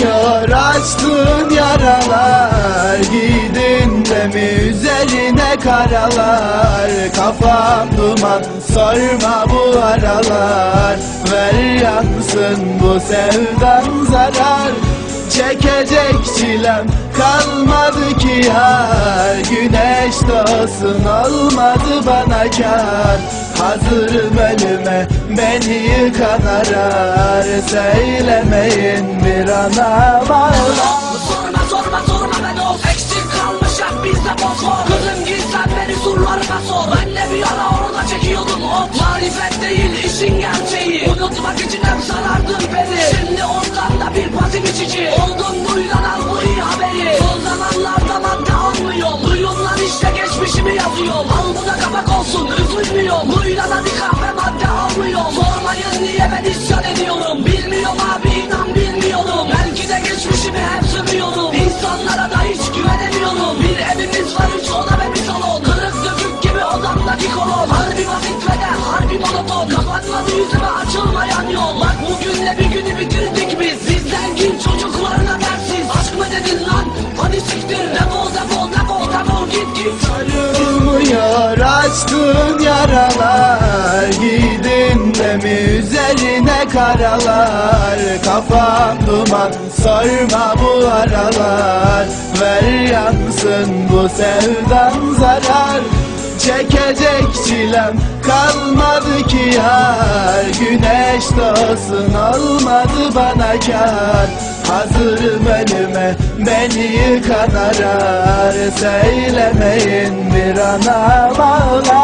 Sığmıyor açtığın yaralar Giydin de mi üzerine karalar. Kafam duman sorma bu aralar. Ver yansın bu sevdan zarar. Çekecek çilem kalmadı ki yar Güneş doğsun olmadı bana kar Hazırım ölüme beni yıkan arar Söylemeyin bir ana bağlar Sorma sorma sorma ben ol Eksik kalmış bizde fosfor Kızım gitsen beni surlarına sor. Ben de bir ara orada çekiyordum. O Marifet değil işin gerçeği. Unutmak için hep sarardın geçmişimi yazıyorum Al bu da kapak olsun üzülmüyorum Duyulan hadi kahve madde almıyorum Sormayın niye ben isyan ediyorum? Bilmiyorum abi inan bilmiyorum. Belki de geçmişimi hep sövüyorum İnsanlara da hiç güvenemiyorum. Bir evimiz var üç oda ve bir salon. Kırık dökük gibi odamdaki kolon. Harbi basit ve de harbi monoton. Kapatmadı yüzüme açılmayan yol. Bak bugünle yaralar Giydin de mi üzerine karalar. Kafam duman sorma bu aralar. Ver yansın bu sevdan zarar. Çekecek çilem kalmadı ki yar. Güneş doğsun olmadı bana kar. Hazırım önüme beni yıkan arar. Söylemeyin bir ana bağlar